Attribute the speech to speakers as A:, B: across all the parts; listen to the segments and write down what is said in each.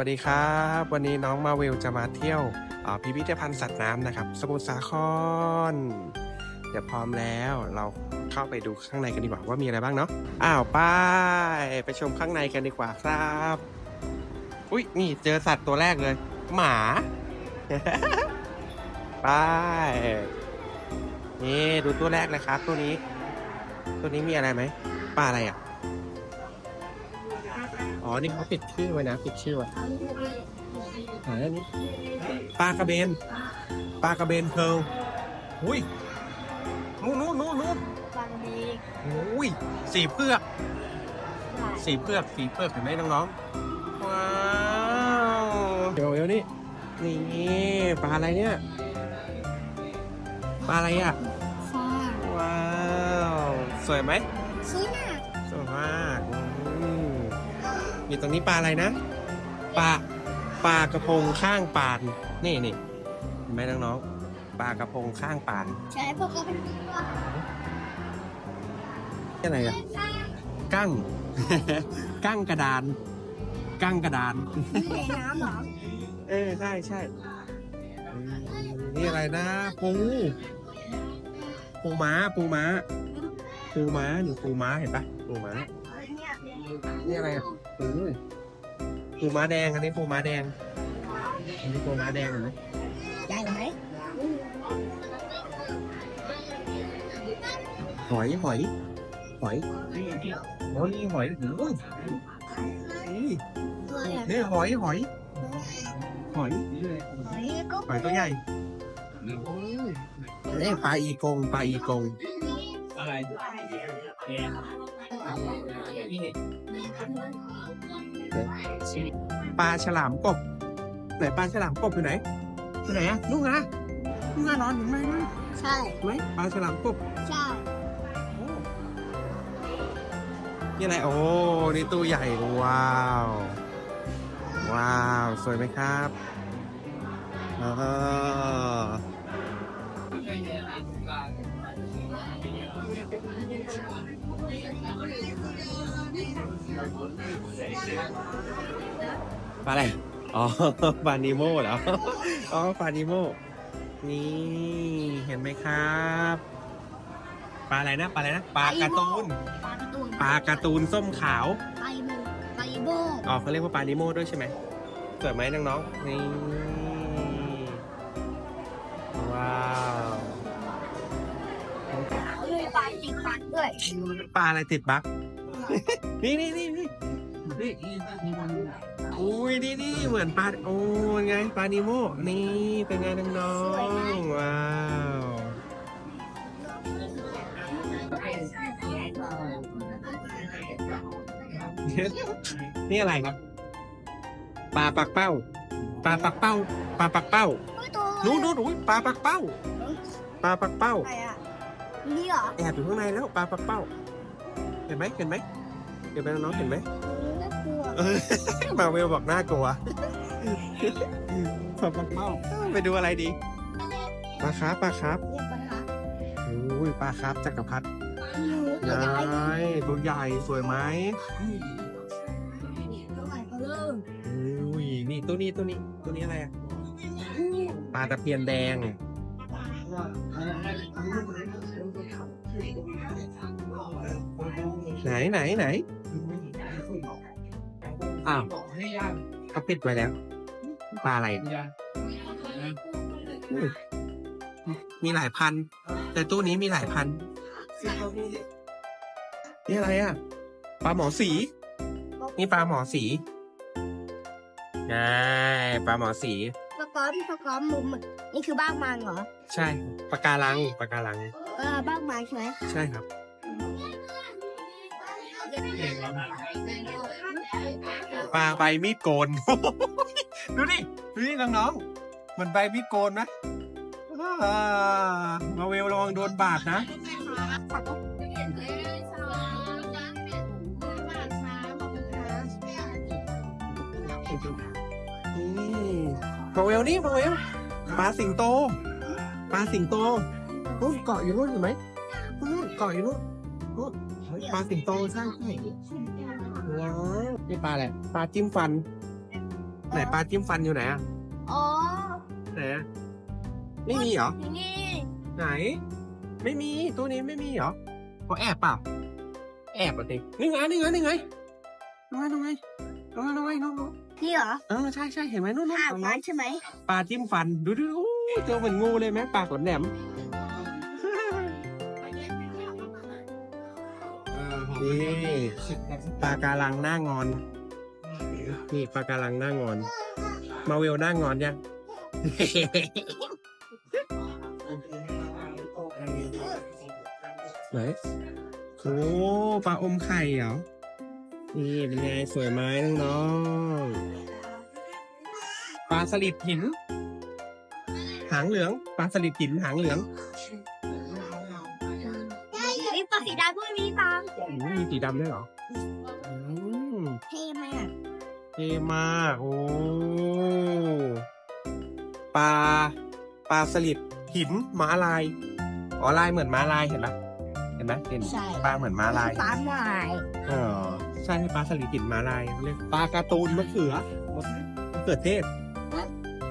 A: วัสดีครับ วันนี้น้องมาเวลจะมาเที่ยวพิพิธภัณฑ์สัตว์น้ำนะครับ สมุทรสาคร เดี๋ยวพร้อมแล้วเราเข้าไปดูข้างในกันดีกว่าว่ามีอะไรบ้างเนาะอ้าวไป้ายไปชมข้างในกันดีกว่าครับ อุ้ยนี่เจอสัตว์ตัวแรกเลย หมาไป้ายนี่ดูตัวแรกเลยครับ ตัวนี้ ตัวนี้มีอะไรไหมปลาอะไรอะ อ๋อ นี่เขาปิดชื่อไว้นะ ปิดชื่อไว้อ่าอันนี้ปลากระเบน ปลากระเบนเพร์ลอุ้ย นู่นนู่นนู่นนู่น
B: ฟังดี
A: อุ้ย สีเพือกสีเพือก สีเพือกเห็นไหมน้องๆ ว้าวเดี๋ยวเดี๋ยวนี่ นี่ปลาอะไรเนี่ย ปลาอะไรอะ
B: ฟ้า
A: ว้าว สวยไหม
B: ซื้อหนัก
A: มีตรงนี้ปลาอะไรนะ ปลาปลากระพงข้างปาน นี่นี่เห็นไหมน้องๆ ปลากระพงข้างปาน
B: ใช้พวกเขาเป็น
A: นี่อะไรอะกั้ง กั้งกระดาน กั้งกระดาน
B: ในน้ำเหรอ
A: เออใช่ใช่อืมนี่อะไรนะ ปูปูม้าปูม้าปูม้าหรือปูม้าเห็นปะปูม้า
B: เนี่ย
A: นี่อะไรอะ ปูปูม้าแดงอันนี้ปูม้าแดง อันนี้ปูม้าแดงเห็นไหม
B: ใหญ่ไหม
A: หอยหอยหอยโอ้นี่หอยโอ้ยนี่
B: ตัวใหญ่
A: นี่หอยหอย หอย
B: นี่ก็
A: หอยตัวใหญ่นี่ปลาอีกงปลาอีกง
C: อะไร
A: ปลาฉลามกบ ไหนปลาฉลามกบอยู่ไหนอยู่ไหนอะลูกนะลูกนะนอนเห็นไหมไหม
B: ใช่
A: เห็นไหมปลาฉลามกบ
B: ใช่
A: นี่อะไรโอ้นี่ตู้ใหญ่ว้าว ว้าว สวยไหมครับอ๋อ ปลาอะไร อ๋อ ปลานิโมเหรอ อ๋อ ปลานิโม นี่ เห็นไหมครับ ปลาอะไรนะ ปลาอะไรนะ ปลาการ์ตูน
B: ปลาการ์ตูน
A: ปลาการ์ตูนส้มขาว
B: ปลาอีโมปลาอีโบ
A: อ๋อเขาเรียกว่าปลานิโมด้วยใช่ไหมสวยไหมน้องๆนี่
B: ปลาจิกปันด้วย
A: ปลาอะไรติดบั๊กนี่นี่นี่นี่นี่อุ้ยนี่นี่เหมือนปลาโอ้ยไงปลานิโมนี่เป็นไงน้องๆว้าวนี่อะไรครับปลาปักเป้าปลาปักเป้าปลาปักเป้า
B: ไม่ตัว
A: นู้นนู้นอุ้ยปลาปักเป้าปลาปักเป้า
B: อะไรอะ นี่เหรอ
A: แอบอยู่ข้างในแล้วปลาปักเป้า เห็นไหมเห็นไหมเห็นไหมน้องๆเห็นไหม
B: น่ากลัว
A: เออมาเวลบอกน่ากลัวปลาปักเป้าเอ้าไปดูอะไรดีปลาคาร์ฟปลาคาร์ฟ
B: เรียกปัญหา
A: อุ้ยปลาคาร์ฟจักรพรรดิ
B: หนูตัว
A: ให
B: ให
A: ญ่
B: ญ่
A: ตัวใหญ่สวยไหม
B: ตัวใหญ่เบลอ
A: อุ้ยนี่ตัวนี้ตัวนี้ตัวนี้อะไรอะปลาตะเพียนแดง ไหนไหนไหนอ้าวเขาปิดไว้แล้วปลาอะไรอุ้ยมีหลายพัน แต่ตู้นี้มีหลายพัน นี่อะไรอะ ปลาหมอสี นี่ปลาหมอสีใช่ปลาหมอสี
B: ปลาก้อนปลาก้อนมุมอะนี่คือบ้างมันเหรอ
A: ใช่ปลาการังปลาการัง
B: เออบ้างมันใช่ไหม
A: ใช่ครับปลาใบมีดโกน ดูดิดูดิน้องๆเหมือนใบมีดโกนไหมอ่ามาเวลระวังโดนบาดนะนี่มาเวลนี่มาเวลปลาสิงโตปลาสิงโต นู่นเกาะอยู่นู่นเห็นไหมนู่นเกาะอยู่นู่นนู่นปลาสิงโตใช่ใช่ว้าวนี่ปลาอะไรปลาจิ้มฟัน ไหนปลาจิ้มฟันอยู่ไหนอะ
B: อ๋อ
A: ไหนอะไม่มีเหรอ
B: นี่
A: ไหน ไม่มีตัวนี้ไม่มีเหรอเขาแอบเปล่าแอบเหรอเด็กนี่ไงนี่ไงนี่ไงนู่นไงนู่นไงนู่นไงนู่นไงนู่นไง
B: นี่เหรอ
A: เออใช่ใช่เห็นไหมนู่นนู่น
B: อ่าง
A: ตรง
B: นั้
A: นั้น
B: นใช่ไหม
A: ปลาจิ้มฟันดูดูอู้ตัวเหมือนงูเลยไหมปากแหลม นี่ปลาการังหน้างอน นี่ปลาการังหน้างอน มาเวลหน้างอนยังไหนโอ้ปลาอมไข่เหรอ นี่เป็นไงสวยไหมน้องๆปลาสลิดหิน หางเหลือง ปลาสลิดหินหางเหลือง
B: สีดำด้วยมีตัง
A: อืมมีสีดำด้วยเหรออืม
B: เท่มาก
A: เท่มากโอ้ปลาปลาสลิดหินม้าลายอ๋อลายเหมือนม้าลายเห็นไหมเห็นไหมเห็น
B: ใช่
A: ปลาเหมือนม้าลาย
B: ปลาหมาย
A: เออใช่ปลาสลิดหินม้าลายเขาเรียกปลาการ์ตูนมะเขือมะเขือเทศ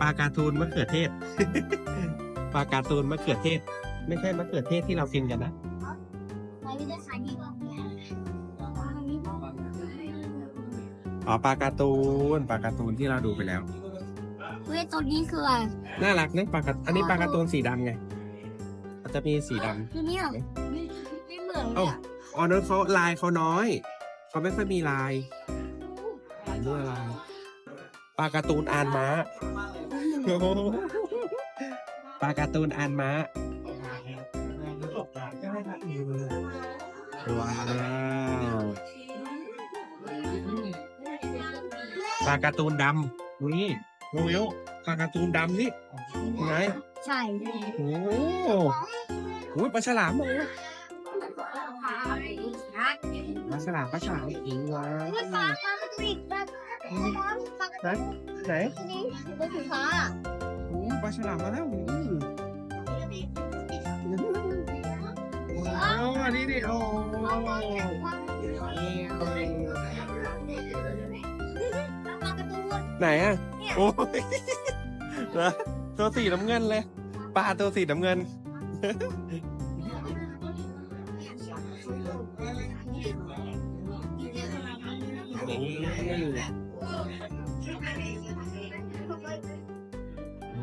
A: ปลาการ์ตูนมะเขือเทศปลาการ์ตูนมะเขือเทศ ไม่ใช่มะเขือเทศที่เรากินกันนะ อ๋อปลาการ์ตูนปลาการ์ตูนที่เราดูไปแล้ว
B: เว้ยตัวนี้คืออะไร
A: น่ารักนะปลาการ์อันนี้ปลาการ์ตูนสีดำไงมันจะมีสีดำ
B: คือเนี่ยไม่เหมือนเล
A: เอ้า
B: ยอะ
A: อ๋อนั้นเขาลายเขาน้อย เขาไม่ค่อยมีลายเรื่องอะไรปลาการ์ตูนอานม้าโอ้โหปลาการ์ตูนอานม้า ว้าวปลาการ์ตูนดำนี่โมเวลปลาการ์ตูนดำนี่ไง
B: ใช่
A: โอ้โหโอ้ยปลาฉลามเลยปลาฉลามปลาฉลามอีกว้า
B: ปลาปลาปลาติดปลาปลาปลา
A: ไหนไหน
B: นี่ปลาสีฟ้า
A: โอ้ปลาฉลามมาแล้ว อืมว้าอันนี้ดิโอ้ไหนอะโอ้ยตัวสีน้ำเงินเลยปลาตัวสีน้ำเงิน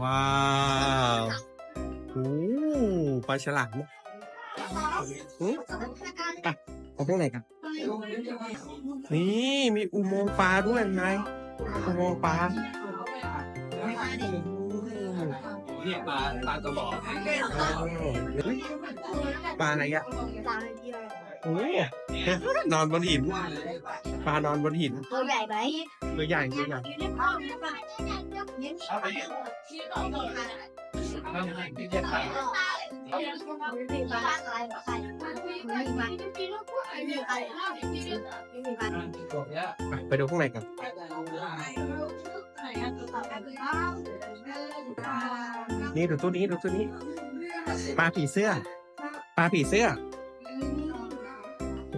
A: ว้าวโอ้ปลาฉลาม หืมไปข้างไหนกัน นี่มีอุโมงค์ปลาด้วยไงอุโมงค์ปลา
C: เนี่ยปลาปลากระบอก
A: ปลาอะไรอะ
B: ปลาเดียว
A: โอ้นอนบนหินปลานอนบนหิน
B: ตัวใหญ่ไหม
A: ตัวใหญ่ตัวใหญ่
C: เอาไปเนี่ยนั่น ไงที่เนี่ยปลาตัวเนี้ย
A: ไปไปดูข้างในกันนี่ดูตัวนี้ดูตัวนี้ปลาผีเสื้อปลาผีเสื้อ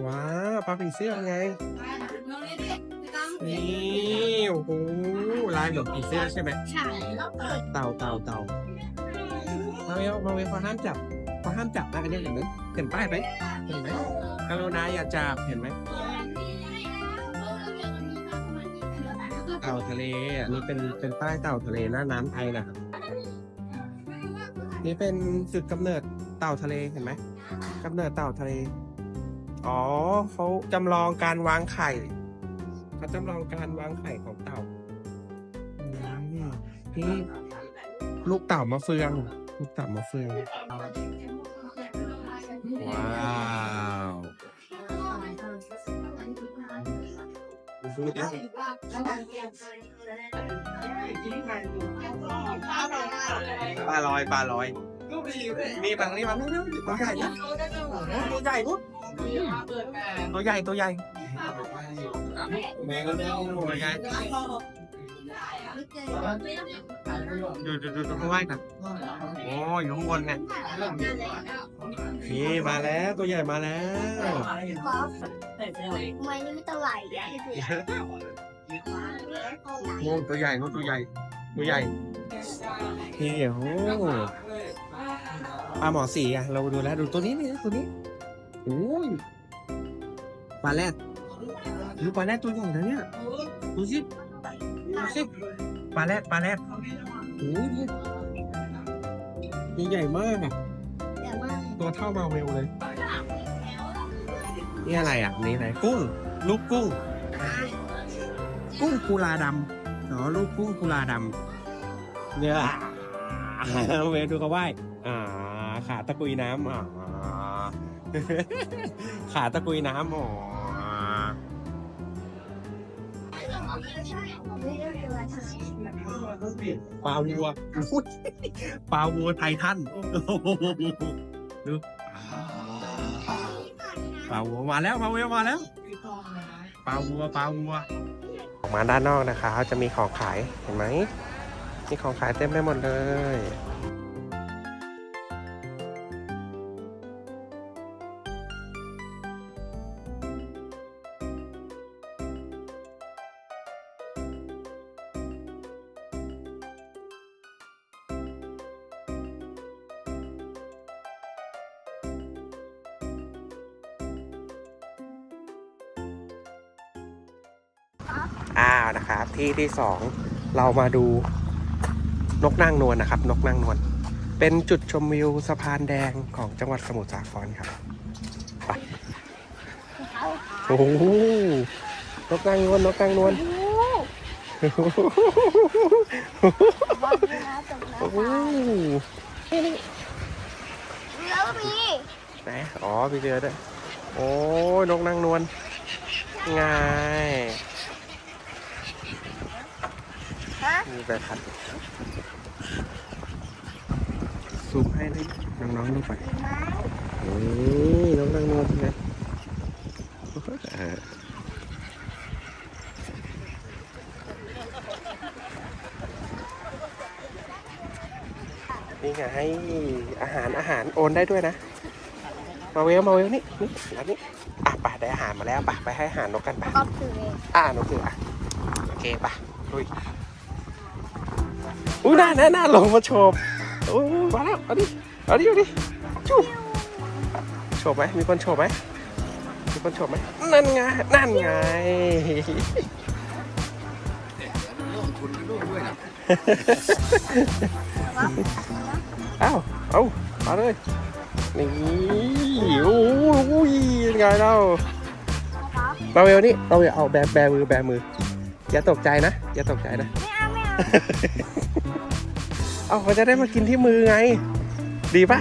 A: ว้าวปลาผีเสื้อไงนี่โอ้โหลายเหมือนผีเสื้อใช่ไหม
B: ใช่
A: เต่าเต่าเต่ามา เวลมาเวลเขาห้ามจับเขาห้ามจับนะอันนี้เห็นไหมเห็นป้ายไหมเห็นไหมกรุณาอย่าจับเห็นไหมเต่าทะเลอันนี้เป็นเป็นป้ายเต่าทะเลหน้าน้ำไทยนะครับนี่เป็นจุดกำเนิดเต่าทะเลเห็นไหมกำเนิดเต่าทะเล อ๋อเขาจำลองการวางไข่เขาจำลองการวางไข่ของเต่าอืมนี่ลูกเต่ามาเฟือง ลูกเต่ามาเฟืองว้าวปลาลอยปลาลอย มีบางนี่บางนี่ตัวใหญ่นะตัวใหญ่ปุ๊บตัวใหญ่ตัวใหญ่แม่ก็ตัวใหญ่ ดูดูดูดูข้างล่างนะโอ้ยอยู่ข้างบนไงนี่มาแล้วตัวใหญ่มาแล้ว
B: ไมนี่ไม่ตัวใหญ่อะ
A: โอ้ตัวใหญ่โอ้ตัวใหญ่ตัวใหญ่นี่โอ้ปลาหมอสีอะ เราดูแล้วดูตัวนี้นี่ตัวนี้โอ้ยปลาแรดดูปลาแรดตัวใหญ่นะเนี่ยดูสิดูสิ ปลาแรดปลาแรดโอ้ยตัวใหญ่มากอะ
B: เดี๋ยวมา
A: ตัวเท่ามาเวลเลย นี่อะไรอะ นี่อะไรกุ้ง ลูกกุ้ง กุ้งกุลาดำอ๋อลูกกุ้งกุลาดำเนี่ยเวลดูเขาไหว้อ่า ขาตะกุยน้ำอ่าขาตะกุยน้ำอ๋อ ปลาวัวปลาวัวไททันดูปลาวัวมาแล้วปลาวัวมาแล้วปลาวัวปลาวัวออกมาด้านนอกนะคะจะมีของขายเห็นไหมมีของขายเต็มไปหมดเลย อ้าวนะครับ ที่ที่สองเรามาดูนกนางนวลนนะครับ นกนางนวลเป็นจุดชมวิวสะพานแดงของจังหวัดสมุทรสาครครับไปโอ้โหนกนางนวลนกนางนวลโอ้โห
B: แล้วมี
A: ไหนอ๋อมีเรือด้วยโอ้ยนกนางนวลไง
B: ฮะ
A: มีใบพัดซูมให้ได้น้องๆดูไป
B: ไม้
A: นี่น้องนางนวลใช่ไหมเออนี่ไงให้อาหารอาหารโอนได้ด้วยนะ มาเวลมาเวลนี่นี่แล้วนี่อะไปได้อาหารมาแล้วไปไปให้อาหารนกกันไป
B: ก็คือเอง
A: อ่านกคืออะโอเคไปลุย อุ้ยน่าน่าน่าลงมาโชว์โอ้ยมาแล้วเอาดิเอาดิเอาดิจูโชว์ไหมมีคนโชว์ไหมมีคนโชว์ไหมนั่นไงนั่นไงเอ้าเอามาเลยนี่โอ้โหยังไงเรามาเวลนี่เราอย่าเอาแบแบมือแบมืออย่าตกใจนะอย่าตกใจนะ
B: ไม่ เอาไม่เอา
A: เอาเขาจะได้มากินที่มือไง ดีปะ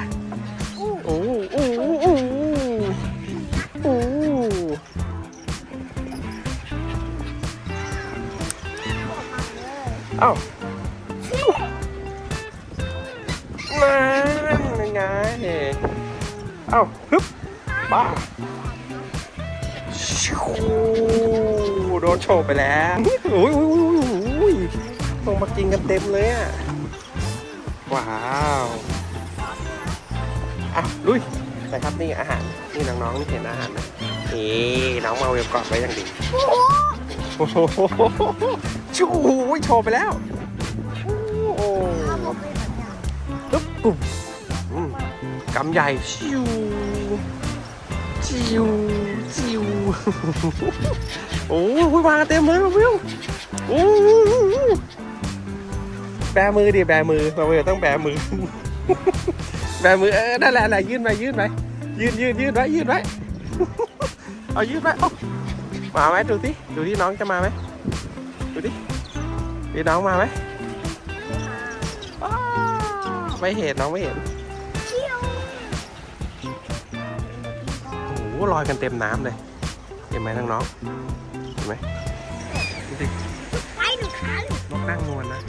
A: โอ้โหโอ้โหโอ้โหโอ้โหเอ้านั่นยังไงเอ้าฮึบบ้าชิวโดนโฉบไปแล้วโอ้ยโอ้ยโอ้ย โอ้ยลงมากินกันเต็มเลยอะ ว้าวอะลุยนะครับนี่อาหารนี่น้องๆนี่เห็นอาหารไหมนี่น้องมาเวลกอดไว้อย่างดีโอ้โหชูโชว์ไปแล้วโอ้โหปึ๊บปุ๊บอืมกำใหญ่ชิวชิวชิวโอ้โหมาเต็มเลยมาเวลโอ้โห แบมือดิแบมือมาเวลต้องแบมือ แบมือเออนั่นแหละนั่นแหละยื่นไปยื่นไปยื่นยื่นยื่นไว้ยื่นไว้เอายื่นไว้เอามาไหมดูที่ดูที่น้องจะมาไหมดูที่พี่น้องมาไหมอ้าวไม่เห็นน้องไม่เห็นโอ้โหลอยกันเต็มน้ำเลยเห็นไหมน้องๆเห็นไหมดูสิ
B: ไปหนูคัน
A: นกนั่งนวลนะ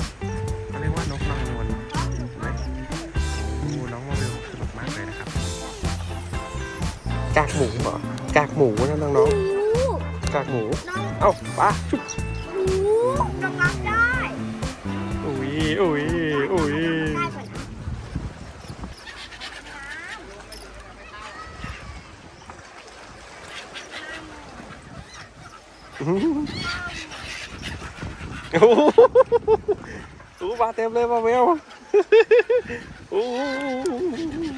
A: กากหมูเหรอกากหมูนะน้อง
B: หนู
A: ๆกากหมู
B: น้อง
A: เอ้าปลาชุบ
B: หนูน้องรับได้
A: อุ้ยอุ้ยอุ้ย
B: ได้ก่อน
A: โอ้โหโอ้โหมาเต็มเลยมาเวลโอ้โห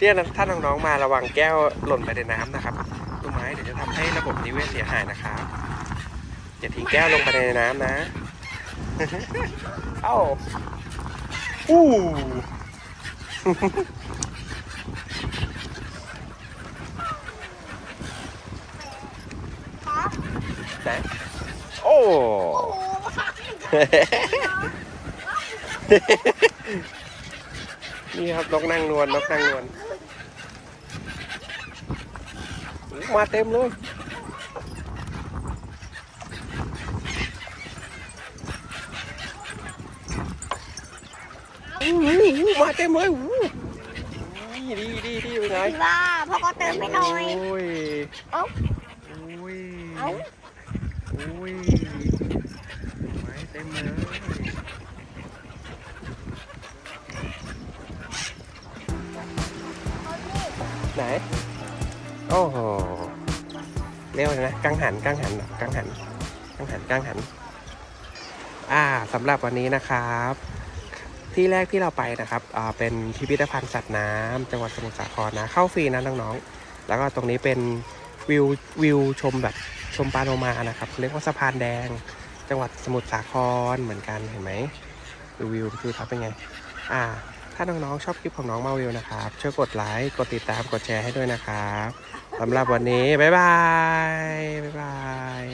A: เนี่ยนะถ้าน้องๆมาระวังแก้วหล่นไปในน้ำนะครับต้นไม้เดี๋ยวจะทำให้ระบบนิเวศเสียหายนะครับอย่าทิ้งแก้วลงไปในน้ำนะ เอ้าอู้นโอ้
B: โอ้
A: นี่ครับนกนางนวลนกนางนวลโอ้ มาเต็มเลยอู้หูมาเต็มเลยอู้ดีดีดีดีเป็นไง
B: ดีว่าพ่อก็เติมไม่น้อย
A: โอ้ย
B: เอ้า
A: โอ้ย
B: เอ้า
A: โอ้ยไม้เต็มเลยไหนโอ้โหเรียกว่างนะกังหันกังหันกังหันกังหันกังหัน อ่าสำหรับวันนี้นะครับ ที่แรกที่เราไปนะครับอ่าเป็นพิพิธภัณฑ์สัตว์น้ำจังหวัดสมุทรสาครนะ เข้าฟรีนะน้องๆแล้วก็ตรงนี้เป็นวิววิวชมแบบชมปาโนมานะครับเรียกว่าสะพานแดง จังหวัดสมุทรสาครเหมือนกันเห็นไหมดูวิวดูครับเป็นไง อ่า ถ้าน้องๆชอบคลิปของน้องมาวิวนะครับช่วยกดไลค์กดติดตามกดแชร์ให้ด้วยนะครับสำหรับวันนี้ บ๊ายบาย บ๊ายบาย